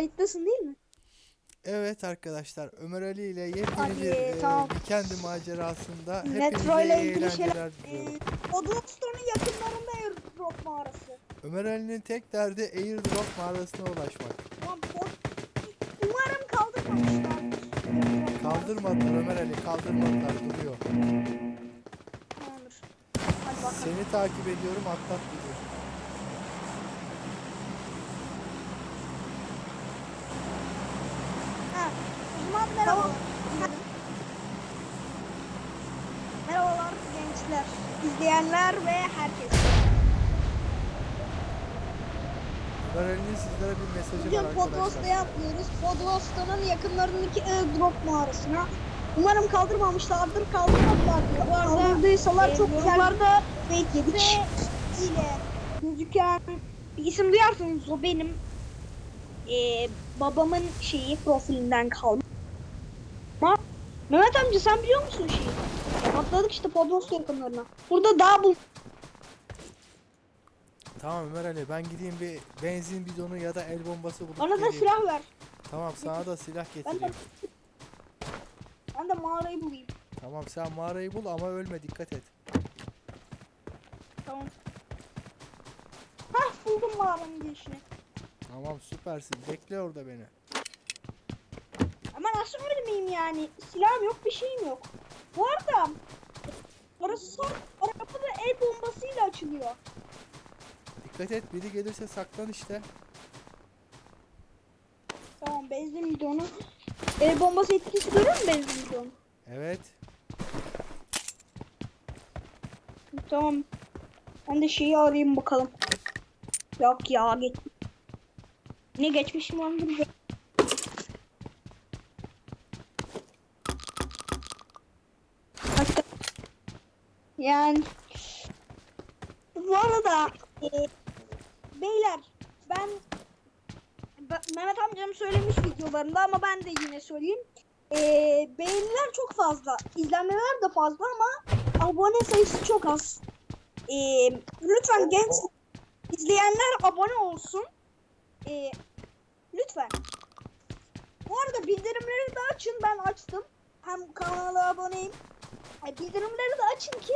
şeydesin değil mi? Evet arkadaşlar Ömer Ali ile yepyeni bir e, tamam. Weekend macerasında Metro ile ilgili şeyler- diliyorum. Ee, Odlokstone'un yakınlarında airdrop mağarası. Ömer Ali'nin tek derdi airdrop mağarasına ulaşmak. Tamam, Umarım kaldırmamışlardır. Kaldırmadılar Ömer Ali kaldırmadılar duruyor. Tamamdır. Hadi bakalım. Seni takip ediyorum atlat bizi. Ha, o zaman merhaba. Merhabalar gençler, izleyenler ve herkes. Ömer Ali'nin sizlere bir mesajı Bugün var Podrosta'ya arkadaşlar. atlıyoruz. Podrosta'nın yakınlarındaki airdrop mağarasına. Umarım kaldırmamışlardır, kaldırmadılar. Kaldırdıysalar çok güzel fake yedik. ile gözüken bir isim duyarsınız o benim ee, babamın şeyi profilinden kalma. Ama Mehmet amca sen biliyor musun şeyi? Atladık işte Podrosta yakınlarına. Burada dağ bul. Tamam Ömer Ali ben gideyim bir benzin bidonu ya da el bombası bulup Bana da geleyim. silah ver. Tamam sana da silah Ben de, getireyim. ben de mağarayı bulayım. Tamam sen mağarayı bul ama ölme dikkat et. Tamam. Hah buldum mağaranın girişini. Tamam süpersin bekle orada beni. Ama nasıl ölmeyeyim yani? Silahım yok bir şeyim yok. Bu arada Orası son araba da el bombasıyla açılıyor. Dikkat et biri gelirse saklan işte. Tamam benzin bidonu. El bombası etkisi görür mü benzin bidonu? Evet. Tamam. Ben de şeyi arayayım bakalım. Yok ya geç. Ne geçmişim lan dur. be. Başka- Yani bu arada e, beyler ben Mehmet amcam söylemiş videolarında ama ben de yine söyleyeyim. E, beğeniler çok fazla, izlenmeler de fazla ama abone sayısı çok az. E, lütfen genç izleyenler abone olsun. E, lütfen. Bu arada bildirimleri de açın. Ben açtım. Hem kanala aboneyim. E, bildirimleri de açın ki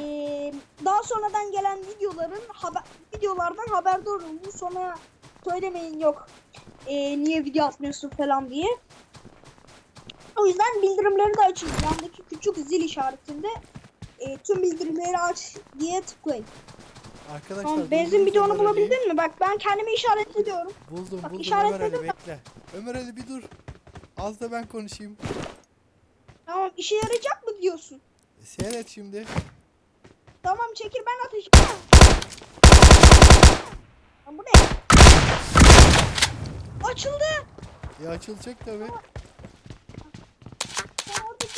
e, daha sonradan gelen videoların haber videolardan haberdar olun. Sonra söylemeyin yok. e, niye video atmıyorsun falan diye. O yüzden bildirimleri de açın. Yandaki küçük zil işaretinde e, tüm bildirimleri aç diye tıklayın. Arkadaşlar Tamam, benzin bidonu bulabildin mi? Bak ben kendimi işaretliyorum. Buldum Bak, buldum işaretledim Ömer Ali bekle. Ömer Ali bir dur. Az da ben konuşayım. Tamam işe yarayacak mı diyorsun? Seyret şimdi. Tamam çekil ben ateş. Lan bu ne? Açıldı. Ya açılacak tabi. Sen oradaki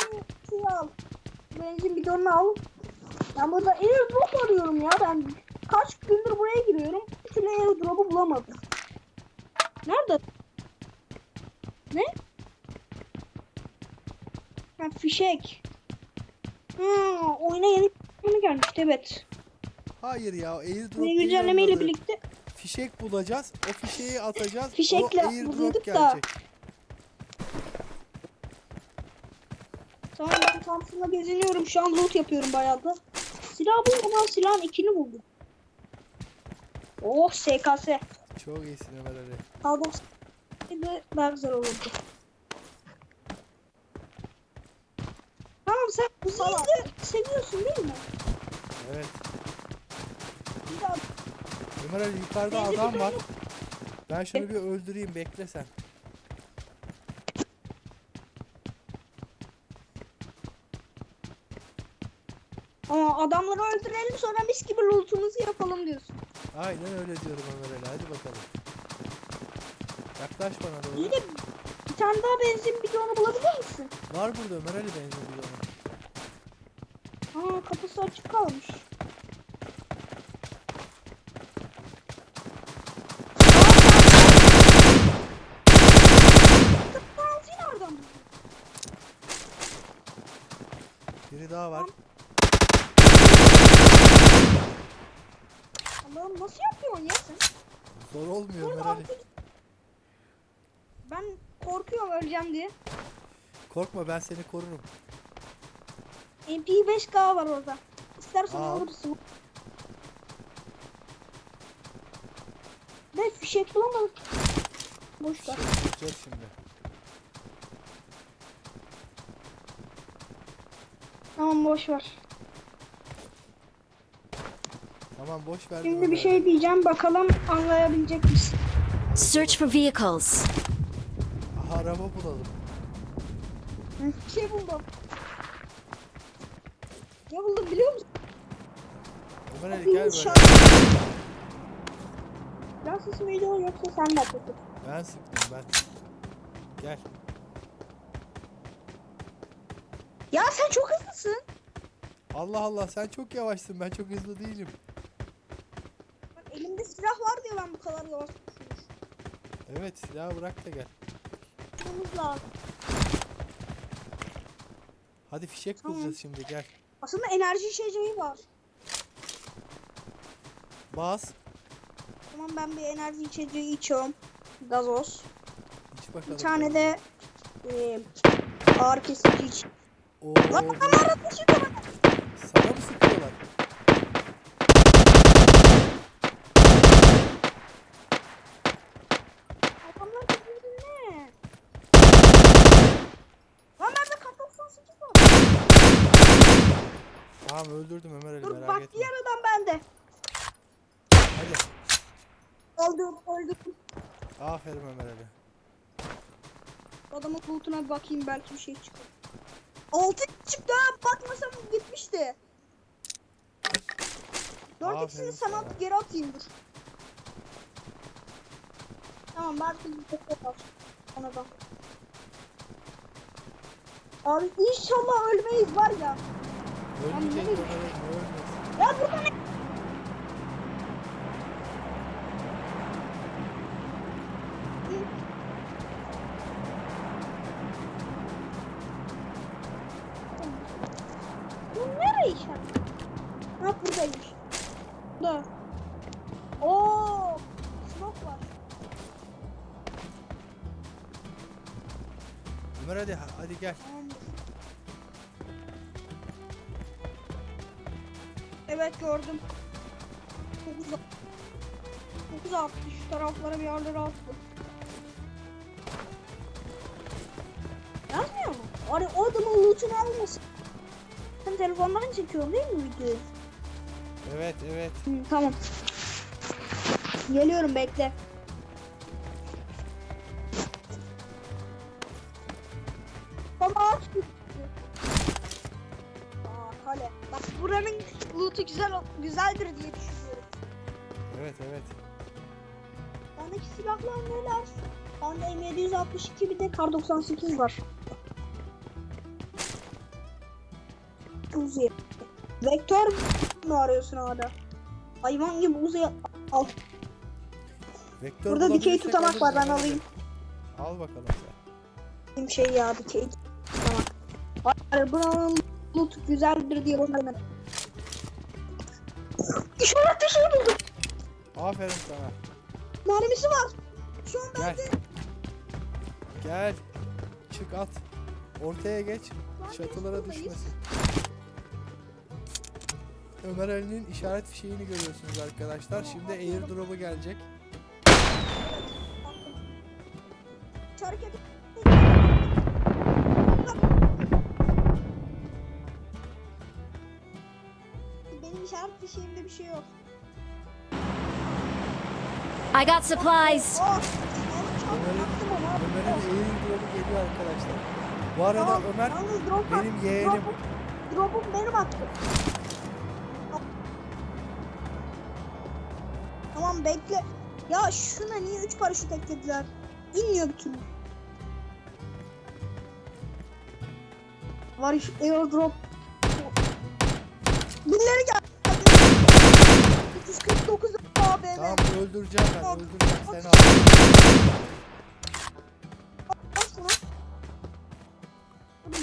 şeyi al. Benzin bidonunu al. Ben burada airdrop arıyorum ya ben. Kaç gündür buraya giriyorum. Bir türlü airdrop'u bulamadım. Nerede? Ne? Ha fişek. Hmm, oyuna yeni yeni gelmişti evet. Hayır ya airdrop onun adı. birlikte Fişek bulacağız. O fişeği atacağız. Fişekle o airdrop buluyorduk da. gelecek. Tamam ben Thompson'la geziniyorum. Şu an loot yapıyorum bayağı da. Silah buldum ama silahın ikini buldum. Oh SKS. Çok iyisin Ömer Ali. Aldım. Şimdi daha güzel olurdu. Uzi'yi de seviyorsun değil mi? Evet. Bir daha Ömer Ali yukarıda Benzin adam var. Ben şunu bir öldüreyim bekle sen. Ama adamları öldürelim sonra mis gibi lootumuzu yapalım diyorsun. Aynen öyle diyorum Ömer Ali. Hadi bakalım. Yaklaş bana doğru. İyi de bir tane daha benzin bidonu bulabilir misin? Var burada Ömer Ali benzin. Aa kapısı açık kalmış. Biri daha var. Allah'ım nasıl yapıyorsun ya sen? Zor olmuyor Burada altı- Ben korkuyorum öleceğim diye. Korkma ben seni korurum. MP5K var orada. İstersen Al. alırsın. Ne fişek bulamadık. Boş ver. Şey şimdi. Tamam boş ver. Tamam boş ver. Şimdi bir şey diyeceğim bakalım anlayabilecek misin? Search for vehicles. Aha, araba bulalım. Hı, Bir şey buldum. Ne buldum biliyor musun? Ömer Ali gel böyle. Nasıl mıydı o yoksa sen mi yapıyordun? Ben sıktım ben. Gel. Ya sen çok hızlısın. Allah Allah sen çok yavaşsın ben çok hızlı değilim. Bak, elimde silah var diye ben bu kadar yavaş koşuyorum. Evet silahı bırak da gel. Tutmamız lazım. Hadi fişek Tamam. bulacağız şimdi gel. Aslında enerji içeceği var. Bas. Tamam ben bir enerji içeceği içiyorum. Gazoz. İç bakalım. Bir tane de e, ağır kesici iç. Oo, Lan bu- adamlar ateş ediyor bana. sana mı sıkıyorlar? Adamlar birbirine ne? Lan bende kap 98 var. Tamam öldürdüm Ömer Ali Dur merak bak etme. diğer adam bende. Hadi. Öldüm öldüm. Aferin Ömer Ali. Adamın lootuna bir bakayım belki bir şey çıkar. Altı çıktı ha bakmasam gitmişti. Dört Aferin ikisini sana sana. at, geri atayım dur. Tamam belki bir tek var. Ona da. Abi inşallah ölmeyiz var ya. Ölmesin. Ya burada ne? Nereye işaret? Ha buradaymış. Da. Oo, smoke var. Ömer Ali hadi gel. Tamamdır. Evet gördüm. 9 9 attı şu taraflara bir yerlere attı. Yazmıyor mu? Ari o adamın lootunu almasın. Sen telefondan çekiyorsun değil mi videoyu? Evet evet. Hı, tamam. Geliyorum bekle. Güzel güzeldir diye düşünüyorum. Evet evet. Bendeki silahlar neler? Bende M762 bir de Kar 98 var. Uzi. Vektör mü arıyorsun hala? Hayvan gibi Uzi al. Vektör Burada dikey tutamak var ben alayım. Al bakalım sen. Benim şey ya dikey tutamak. Hayır buranın loot güzeldir diye boşuna. İşaret bir şey buldum. Aferin sana. Mermisi var. Şu an Gel. bende. Gel. Çık at. Ortaya geç. Lan Çatılara buradayız. düşmesin. Ömer Ali'nin işaret fişeğini görüyorsunuz arkadaşlar. Şimdi airdrop'u gelecek. Hiç hareket bir şey yok. I got supplies. Oh, Ömer'in. Ömer'in airdrop'u geliyor arkadaşlar. Bu arada Tamam, Ömer yalnız drop benim yeğenim. Drop'um- Drop'um benim attı. Tamam bekle. Ya şuna niye 3 paraşüt eklediler? İnmiyor bir türlü. Var şu airdrop. Tamam öldüreceğim ben. Bak, Öldüreceğim bak. seni al. Bak şuna.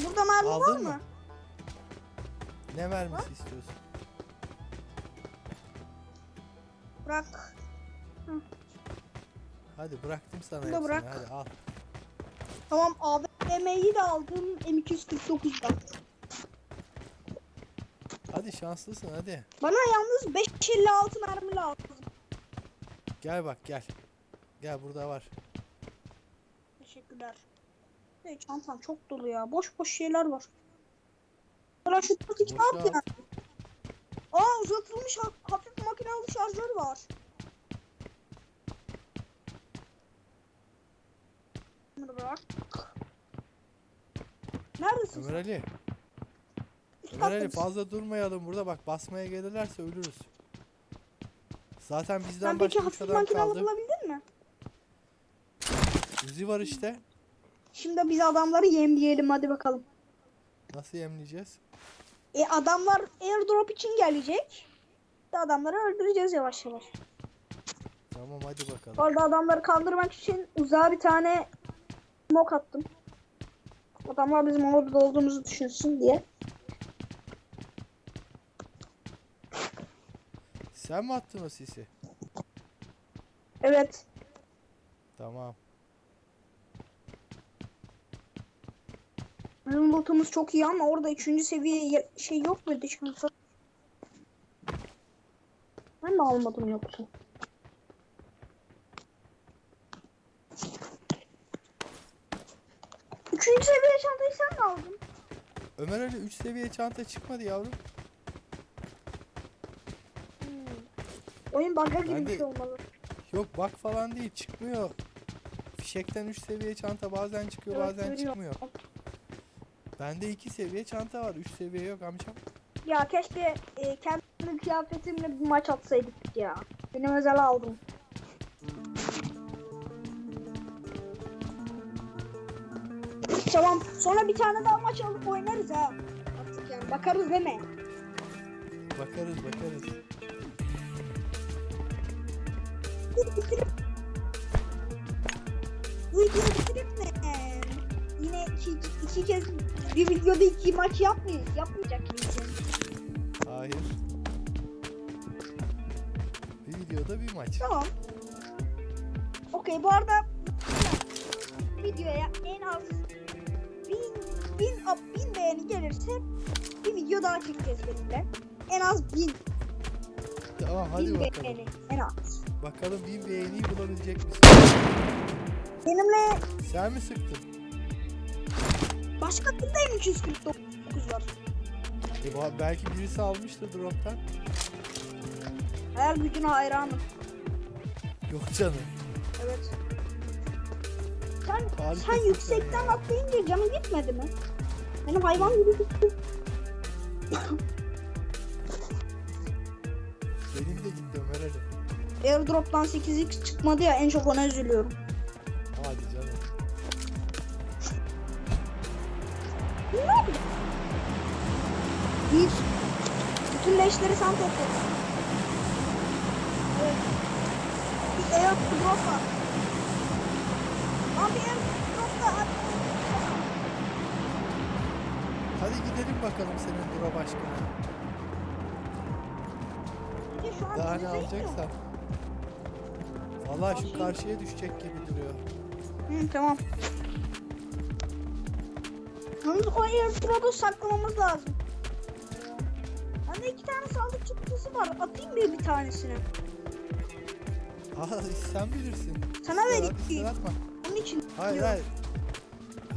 Burada- mermi var Aldın mı? mı? Ne vermesi istiyorsun? Bırak. Hadi bıraktım sana Bunu da hepsini. bırak. Hadi al. Tamam AVM'yi de aldım M249'dan. Hadi şanslısın hadi. Bana yalnız 556 mermi lazım. Gel bak gel. Gel burada var. Teşekkürler. Hey, çantam çok dolu ya. Boş boş şeyler var. Paraşütteki ne Boşalt. yapıyor? Aa uzatılmış ha- hafif makinalı şarjör var. Bunları bırak. Neredesin Ömer Ali. Ömer Ali fazla durmayalım burada bak basmaya gelirlerse ölürüz. Zaten bizden Sen peki başka üç hafif adam makinalı kaldı. bulabildin mi? Uzi var işte. Şimdi biz adamları yemleyelim hadi bakalım. Nasıl yemleyeceğiz? E adamlar airdrop için gelecek. Adamları öldüreceğiz yavaş yavaş. Tamam hadi bakalım. Orada adamları kandırmak için uzağa bir tane smoke attım. Adamlar bizim orada olduğumuzu düşünsün diye. Sen mi attın o sisi? Evet. Tamam. Bizim lootumuz çok iyi ama orada 3. seviye ye- şey yok muydu şansı? Ben de almadım yoksa. Üçüncü seviye çantayı sen mi aldın? Ömer Ali 3 seviye çanta çıkmadı yavrum. Oyun bug'a de- şey olmalı. Yok bak falan değil çıkmıyor. Fişekten 3 seviye çanta bazen çıkıyor Evet, bazen görüyorum. çıkmıyor. Bende 2 seviye çanta var 3 seviye yok amcam. Ya keşke e, kendi kıyafetimle bir maç atsaydık ya. Benim özel aldım. Tamam. Sonra bir tane daha maç alıp oynarız ha. Artık yani bakarız deme. Bakarız bakarız. Bitirip. Bu videoyu bitirip mi? Ee, yine iki, iki kez bir videoda iki maç yapmayız. Yapmayacak mıyız? yani? Hayır. Bir videoda bir maç. Tamam. Okey bu arada videoya en az bin, bin, bin beğeni gelirse bir video daha çekeceğiz benimle. En az bin, Tamam hadi bin bakalım. beğeni en az. Bakalım bin beğeniyi bulabilecek misin? Benimle Sen mi sıktın? başka kimde 349 var. E, ba- belki birisi almıştır drop'tan. Hayal gücüne hayranım. Yok canım. Evet. Sen, Harikasın sen sen yüksekten ya. atlayınca canın gitmedi mi? Benim hayvan gibi gitti. Airdrop'tan 8x çıkmadı ya en çok ona üzülüyorum. Hadi canım. Bir. Bütün leşleri sen topladın. Evet. Bir airdrop var. Abi airdrop da abi. Hadi gidelim bakalım senin drop aşkına. Daha ne alacaksan. Valla şu Karşıya- düşecek gibi duruyor. Hı, tamam. Yalnız o airdrop'u saklamamız lazım. Bende iki tane sandık çıktısı var. Atayım mı bir tanesini? Aa sen bilirsin. Sana İster vereyim. ister atma. Onun için. Hayır diyorum. hayır.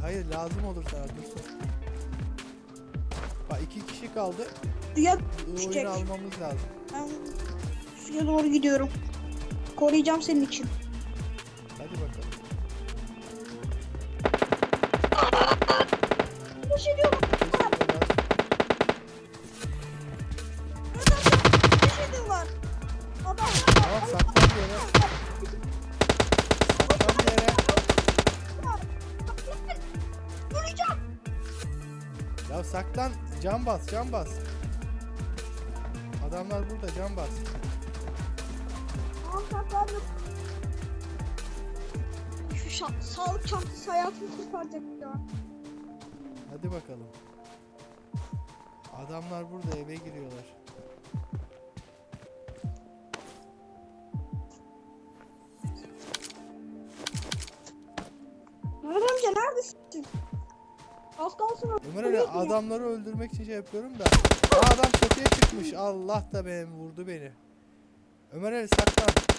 Hayır lazım olur sana dursun. Bak iki kişi kaldı. Suya Bu Düşecek. oyunu almamız lazım. Ben suya doğru gidiyorum. Koruyacağım senin için. Hadi bakalım. Bir diyorum. Teşekkürler. Bir diyorlar. Adamlar Tamam saklan bir yere. Saklan bir yere. var. Koruyacağım. Ya saklan. Can bas can bas. Adamlar burada can bas. sağlık çantası hayatımı kurtaracak ya. Hadi bakalım. Adamlar burada eve giriyorlar. Ömer amca neredesin? Az kalsın Ömer öyle adamları öldürmek için şey yapıyorum da. Aa, adam çatıya çıkmış. Allah da benim vurdu beni. Ömer Ali saklan.